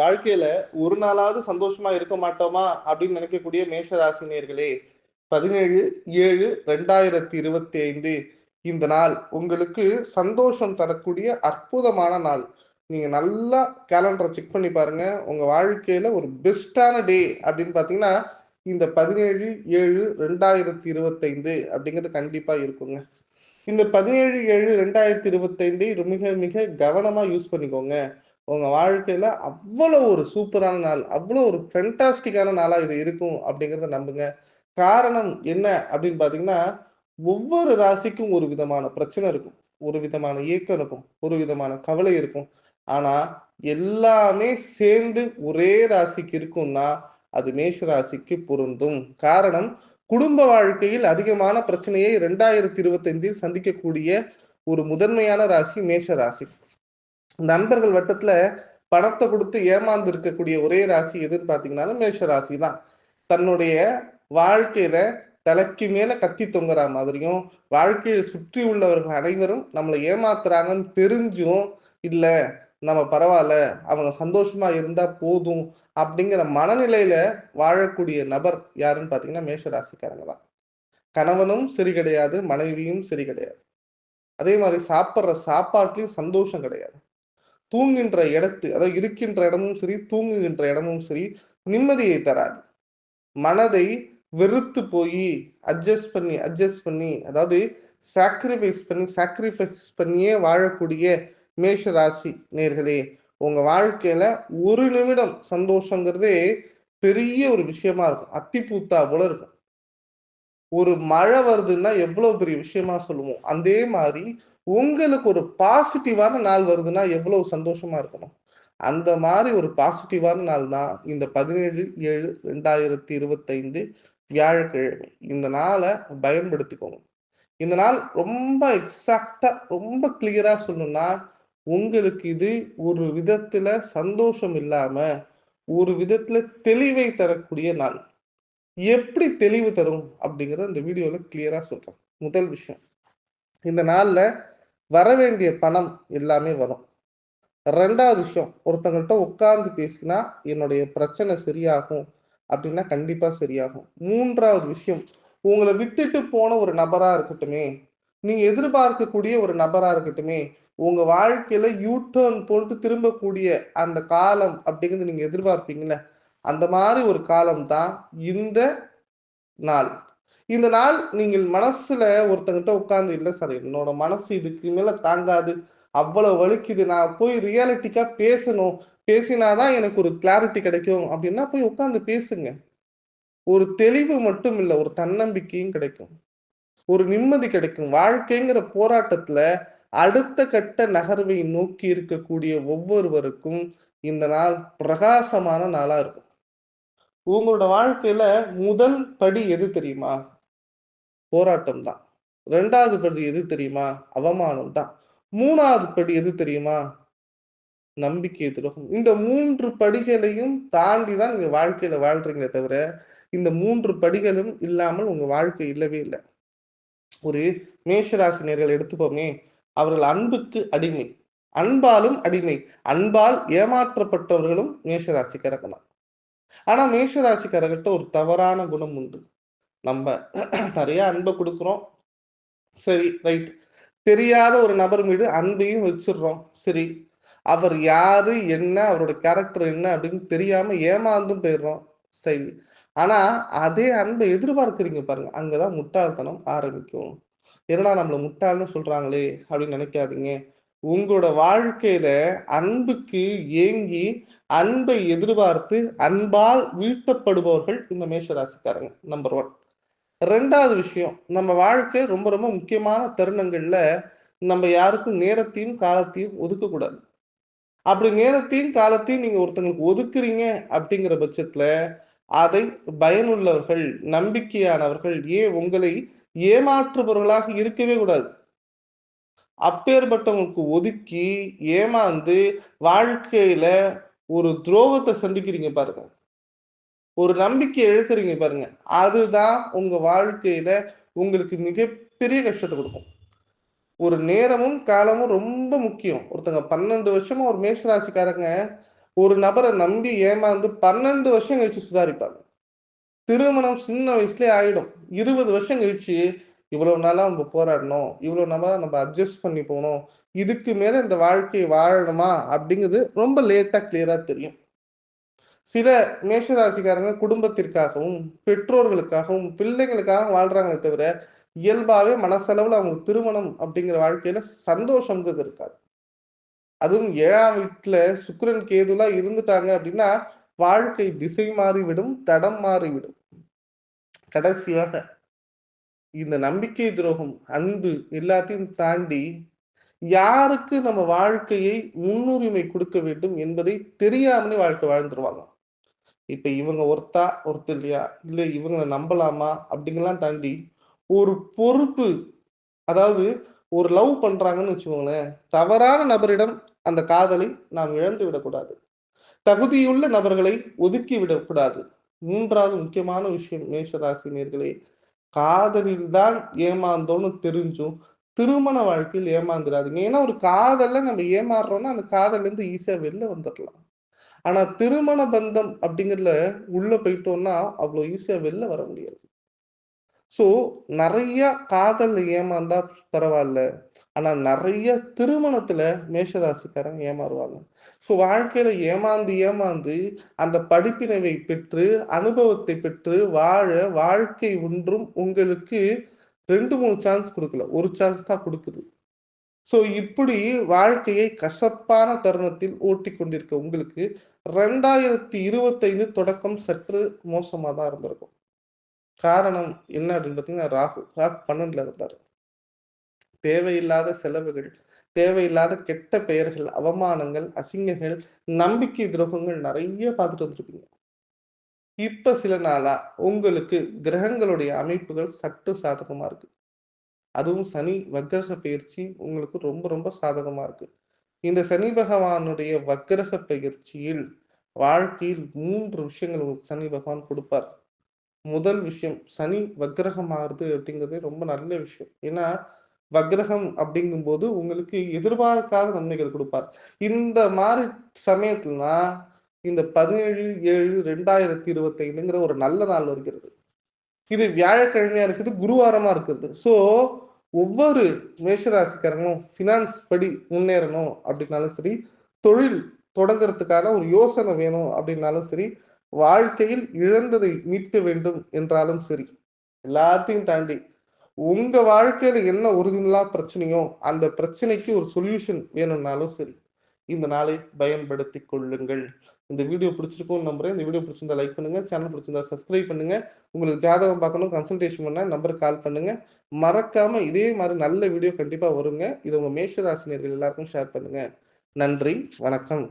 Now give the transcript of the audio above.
வாழ்க்கையில ஒரு நாளாவது சந்தோஷமா இருக்க மாட்டோமா அப்படின்னு நினைக்கக்கூடிய மேஷ ராசினியர்களே பதினேழு ஏழு ரெண்டாயிரத்தி இருபத்தி ஐந்து இந்த நாள் உங்களுக்கு சந்தோஷம் தரக்கூடிய அற்புதமான நாள். நீங்க நல்லா கேலண்டரை செக் பண்ணி பாருங்க. உங்க வாழ்க்கையில ஒரு பெஸ்டான டே அப்படின்னு பாத்தீங்கன்னா இந்த பதினேழு ஏழு ரெண்டாயிரத்தி இருபத்தைந்து அப்படிங்கிறது கண்டிப்பா இருக்குங்க. இந்த பதினேழு ஏழு ரெண்டாயிரத்தி இருபத்தைந்து மிக மிக கவனமா யூஸ் பண்ணிக்கோங்க. உங்க வாழ்க்கையில அவ்வளோ ஒரு சூப்பரான நாள் அவ்வளோ ஒரு ஃபென்டாஸ்டிக்கான நாளா இது இருக்கும் அப்படிங்கிறத நம்புங்க. காரணம் என்ன அப்படின்னு பாத்தீங்கன்னா ஒவ்வொரு ராசிக்கும் ஒரு விதமான பிரச்சனை இருக்கும். ஒரு விதமான இயக்கம் இருக்கும். ஒரு விதமான கவலை இருக்கும். ஆனா எல்லாமே சேர்ந்து ஒரே ராசிக்கு இருக்கும்னா அது மேஷ ராசிக்கு பொருந்தும். காரணம் குடும்ப வாழ்க்கையில் அதிகமான பிரச்சனையை இரண்டாயிரத்தி இருபத்தி ஐந்தில் சந்திக்கக்கூடிய ஒரு முதன்மையான ராசி மேஷ ராசி நண்பர்கள் வட்டத்துல பணத்தை கொடுத்து ஏமாந்து இருக்கக்கூடிய ஒரே ராசி எதுன்னு பாத்தீங்கன்னா மேஷ ராசி தான் தன்னுடைய வாழ்க்கையில தலைக்கு மேல கத்தி தொங்குற மாதிரியும் வாழ்க்கையை சுற்றி உள்ளவர்கள் அனைவரும் நம்மளை ஏமாத்துறாங்கன்னு தெரிஞ்சும் இல்ல நம்ம பரவாயில்ல அவங்க சந்தோஷமா இருந்தா போதும் அப்படிங்கிற மனநிலையில வாழக்கூடிய நபர் யாருன்னு பாத்தீங்கன்னா மேஷ ராசிக்காரங்க தான். கணவனும் சரி கிடையாது மனைவியும் சரி கிடையாது. அதே மாதிரி சாப்பிட்ற சாப்பாட்டுலயும் சந்தோஷம் கிடையாது. தூங்குகின்ற இடத்து அதாவது இருக்கின்ற இடமும் சரி தூங்குகின்ற இடமும் சரி நிம்மதியை தராது. மனதை வெறுத்து போய் அட்ஜஸ்ட் பண்ணி அட்ஜஸ்ட் பண்ணி அதாவது சாக்ரிஃபைஸ் பண்ணி சாக்ரிஃபைஸ் பண்ணியே வாழக்கூடிய மேஷ ராசி நேர்களே உங்க வாழ்க்கையில ஒரு நிமிடம் சந்தோஷங்கிறதே பெரிய ஒரு விஷயமா இருக்கும். அத்திப்பூத்தா போல இருக்கும். ஒரு மழை வருதுன்னா எவ்வளவு பெரிய விஷயமா சொல்லுவோம்? அதே மாதிரி உங்களுக்கு ஒரு பாசிட்டிவான நாள் வருதுன்னா எவ்வளவு சந்தோஷமா இருக்கணும்? அந்த மாதிரி ஒரு பாசிட்டிவான நாள் தான் இந்த பதினேழு ஏழு ரெண்டாயிரத்தி இருபத்தைந்து வியாழக்கிழமை. இந்த நாளை பயன்படுத்திக்கோங்க. இந்த நாள் ரொம்ப எக்ஸாக்டா ரொம்ப கிளியரா சொல்லணும்னா உங்களுக்கு இது ஒரு விதத்துல சந்தோஷம் இல்லாம ஒரு விதத்துல தெளிவை தரக்கூடிய நாள். எப்படி தெளிவு தரும் அப்படிங்கிறத இந்த வீடியோவில் கிளியராக சொல்கிறேன் முதல் விஷயம் இந்த நாளில் வர வேண்டிய பணம் எல்லாமே வரும். ரெண்டாவது விஷயம் ஒருத்தங்கள்ட்ட உட்கார்ந்து பேசினா என்னுடைய பிரச்சனை சரியாகும் அப்படின்னா கண்டிப்பாக சரியாகும். மூன்றாவது விஷயம் உங்களை விட்டுட்டு போன ஒரு நபராக இருக்கட்டுமே நீங்கள் எதிர்பார்க்கக்கூடிய ஒரு நபராக இருக்கட்டுமே உங்கள் வாழ்க்கையில் யூ டேர்ன் போட்டு திரும்பக்கூடிய அந்த காலம் அப்படிங்கிறது நீங்கள் எதிர்பார்ப்பீங்களே அந்த மாதிரி ஒரு காலம் தான் இந்த நாள். இந்த நாள் நீங்கள் மனசுல ஒருத்தங்கிட்ட உட்கார்ந்து இல்லை சார் என்னோட மனசு இதுக்கு மேல தாங்காது. அவ்வளவு வலிக்குது. நான் போய் ரியாலிட்டிக்கா பேசணும். பேசினாதான் எனக்கு ஒரு கிளாரிட்டி கிடைக்கும். அப்படின்னா போய் உட்காந்து பேசுங்க. ஒரு தெளிவு மட்டும் இல்லை ஒரு தன்னம்பிக்கையும் கிடைக்கும். ஒரு நிம்மதி கிடைக்கும். வாழ்க்கைங்கிற போராட்டத்துல அடுத்த கட்ட நகர்வை நோக்கி இருக்கக்கூடிய ஒவ்வொருவருக்கும் இந்த நாள் பிரகாசமான நாளா இருக்கும். உங்களோட வாழ்க்கையில முதல் படி எது தெரியுமா? போராட்டம் தான். ரெண்டாவது படி எது தெரியுமா? அவமானம் தான். மூணாவது படி எது தெரியுமா? நம்பிக்கை துரோகம். இந்த மூன்று படிகளையும் தாண்டி தான் நீங்க வாழ்க்கையில வாழ்றீங்களே தவிர இந்த மூன்று படிகளும் இல்லாமல் உங்க வாழ்க்கை இல்லவே இல்லை. ஒரு மேஷராசினியர்கள் எடுத்துப்போமே அவர்கள் அன்புக்கு அடிமை. அன்பாலும் அடிமை. அன்பால் ஏமாற்றப்பட்டவர்களும் மேஷராசிக்காரங்க தான். ஆனா மேஷராசிக்காரர்கிட்ட ஒரு தவறான குணம் உண்டு. நம்ம நிறைய அன்பை கொடுக்குறோம். சரி ரைட் தெரியாத ஒரு நபர் மீது அன்பையும் வச்சிடுறோம். சரி அவர் யாரு என்ன அவரோட கேரக்டர் என்ன அப்படின்னு தெரியாம ஏமாந்தும் போயிடுறோம். சரி ஆனா அதே அன்பை எதிர்பார்க்குறீங்க பாருங்க. அங்கதான் முட்டாள்தனம் ஆரம்பிக்கும். என்னடா நம்மளை முட்டாள்னு சொல்றாங்களே அப்படின்னு நினைக்காதீங்க. உங்களோட வாழ்க்கையில அன்புக்கு ஏங்கி அன்பை எதிர்பார்த்து அன்பால் வீழ்த்தப்படுபவர்கள் இந்த மேஷராசிக்காரங்க நம்பர் ஒன் ரெண்டாவது விஷயம் நம்ம வாழ்க்கை ரொம்ப ரொம்ப முக்கியமான தருணங்கள்ல நம்ம யாருக்கும் நேரத்தையும் காலத்தையும் ஒதுக்கக்கூடாது. அப்படி நேரத்தையும் காலத்தையும் நீங்க ஒருத்தங்களுக்கு ஒதுக்குறீங்க அப்படிங்கிற பட்சத்துல அதை பயனுள்ளவர்கள் நம்பிக்கையானவர்கள் ஏன் உங்களை ஏமாற்றுபவர்களாக இருக்கவே கூடாது. அப்பேற்பட்டவங்களுக்கு ஒதுக்கி ஏமாந்து வாழ்க்கையில ஒரு துரோகத்தை சந்திக்கிறீங்க பாருங்க. ஒரு நம்பிக்கை இழக்கிறீங்க பாருங்க. அதுதான் உங்க வாழ்க்கையில உங்களுக்கு மிகப்பெரிய கஷ்டத்தை கொடுக்கும். ஒரு நேரமும் காலமும் ரொம்ப முக்கியம். ஒருத்தங்க பன்னெண்டு வருஷமா ஒரு மேஷராசிக்காரங்க ஒரு நபரை நம்பி ஏமாந்து பன்னெண்டு வருஷம் கழிச்சு சுதாரிப்பாங்க. திருமணம் சின்ன வயசுலேயே ஆயிடும். இருபது வருஷம் கழிச்சு இவ்வளவு நாளா நம்ம போராடணும் இவ்வளவு நாளா நம்ம அட்ஜஸ்ட் பண்ணி போகணும் இதுக்கு மேல இந்த வாழ்க்கையை வாழணுமா அப்படிங்கிறது ரொம்ப லேட்டா கிளியரா தெரியும். சில மேஷராசிக்காரங்க குடும்பத்திற்காகவும் பெற்றோர்களுக்காகவும் பிள்ளைங்களுக்காகவும் வாழ்றாங்களே தவிர இயல்பாவே மனசளவில் அவங்க திருமணம் அப்படிங்கிற வாழ்க்கையில சந்தோஷங்கிறது இருக்காது. அதுவும் ஏழாம் வீட்டுல சுக்கரன் கேதுலாம் இருந்துட்டாங்க அப்படின்னா வாழ்க்கை திசை மாறிவிடும் தடம் மாறிவிடும். கடைசியாக இந்த நம்பிக்கை துரோகம் அன்பு எல்லாத்தையும் தாண்டி யாருக்கு நம்ம வாழ்க்கையை முன்னுரிமை கொடுக்க வேண்டும் என்பதை தெரியாமலே வாழ்க்கை வாழ்ந்துருவாங்க. இப்ப இவங்க ஒருத்தா ஒருத்தர் இல்லையா? இல்ல இவங்களை நம்பலாமா? அப்படிங்கலாம் தாண்டி ஒரு பொறுப்பு அதாவது ஒரு லவ் பண்றாங்கன்னு வச்சுக்கோங்களேன் தவறான நபரிடம் அந்த காதலை நாம் இழந்து விடக்கூடாது. தகுதியுள்ள நபர்களை ஒதுக்கி விடக்கூடாது. மூன்றாவது முக்கியமான விஷயம் மேஷராசினியர்களே காதலில் தான் ஏமாந்தோன்னு தெரிஞ்சும் திருமண வாழ்க்கையில் ஏமாந்துடாதீங்க ஏன்னா ஒரு காதல்ல நம்ம ஏமாறுறோம்னா அந்த காதல்ல இருந்து ஈஸியா வெளில வந்துடலாம் ஆனா திருமண பந்தம் அப்படிங்கிறதுல உள்ள போயிட்டோம்னா அவ்வளோ ஈஸியா வெளில வர முடியாது. ஸோ நிறைய காதல்ல ஏமாந்தா பரவாயில்ல. ஆனா நிறைய திருமணத்துல மேஷராசிக்காரங்க ஏமாறுவாங்க. ஸோ வாழ்க்கையில ஏமாந்து ஏமாந்து அந்த படிப்பினைவை பெற்று அனுபவத்தை பெற்று வாழ வாழ்க்கை ஒன்றும் உங்களுக்கு ரெண்டு மூணு சான்ஸ் கொடுக்கல. ஒரு சான்ஸ் தான் கொடுக்குது. ஸோ இப்படி வாழ்க்கையை கசப்பான தருணத்தில் ஓட்டி கொண்டிருக்க உங்களுக்கு ரெண்டாயிரத்தி இருபத்தைந்து தொடக்கம் சற்று மோசமாக தான் இருந்திருக்கும். காரணம் என்ன அப்படின்னு பார்த்தீங்கன்னா ராகு. ராகு பன்னெண்டுல இருந்தார். தேவையில்லாத செலவுகள் தேவையில்லாத கெட்ட பெயர்கள் அவமானங்கள் அசிங்கங்கள் நம்பிக்கை துரோகங்கள் நிறைய பார்த்துட்டு வந்திருப்பீங்க. இப்ப சில நாளா உங்களுக்கு கிரகங்களுடைய அமைப்புகள் சற்று சாதகமா இருக்கு. அதுவும் சனி வக்கரக பயிற்சி உங்களுக்கு ரொம்ப ரொம்ப சாதகமா இருக்கு. இந்த சனி பகவானுடைய வக்கரக பயிற்சியில் வாழ்க்கையில் மூன்று விஷயங்கள் உங்களுக்கு சனி பகவான் கொடுப்பார். முதல் விஷயம் சனி வக்கிரகம் ஆகுது அப்படிங்கிறது ரொம்ப நல்ல விஷயம். ஏன்னா வக்ரகம் அப்படிங்கும்போது உங்களுக்கு எதிர்பார்க்காத நன்மைகள் கொடுப்பார். இந்த மாதிரி சமயத்துலனா இந்த பதினேழு ஏழு ரெண்டாயிரத்தி இருபத்தி ஐந்துங்கிற ஒரு நல்ல நாள் வருகிறது. இது வியாழக்கிழமையா இருக்குது குருவாரமா இருக்குது. ஸோ ஒவ்வொரு மேஷராசிக்காரங்களும் ஃபினான்ஸ் படி முன்னேறணும் அப்படின்னாலும் சரி தொழில் தொடங்குறதுக்கான ஒரு யோசனை வேணும் அப்படின்னாலும் சரி வாழ்க்கையில் இழந்ததை மீட்க வேண்டும் என்றாலும் சரி எல்லாத்தையும் தாண்டி உங்க வாழ்க்கையில என்ன ஒரிஜினலா பிரச்சனையோ அந்த பிரச்சனைக்கு ஒரு சொல்யூஷன் வேணும்னாலும் சரி இந்த நாளை பயன்படுத்தி கொள்ளுங்கள். இந்த வீடியோ பிடிச்சிருக்கும் நம்புறேன். இந்த வீடியோ பிடிச்சிருந்தா லைக் பண்ணுங்க. சேனல் பிடிச்சிருந்தா சப்ஸ்கிரைப் பண்ணுங்க. உங்களுக்கு ஜாதகம் பார்க்கணும் கன்சல்டேஷன் பண்ண நம்பருக்கு கால் பண்ணுங்க. மறக்காம இதே மாதிரி நல்ல வீடியோ கண்டிப்பா வருங்க. இது உங்க மேஷ ராசினியர்கள் எல்லாருக்கும் ஷேர் பண்ணுங்க. நன்றி வணக்கம்.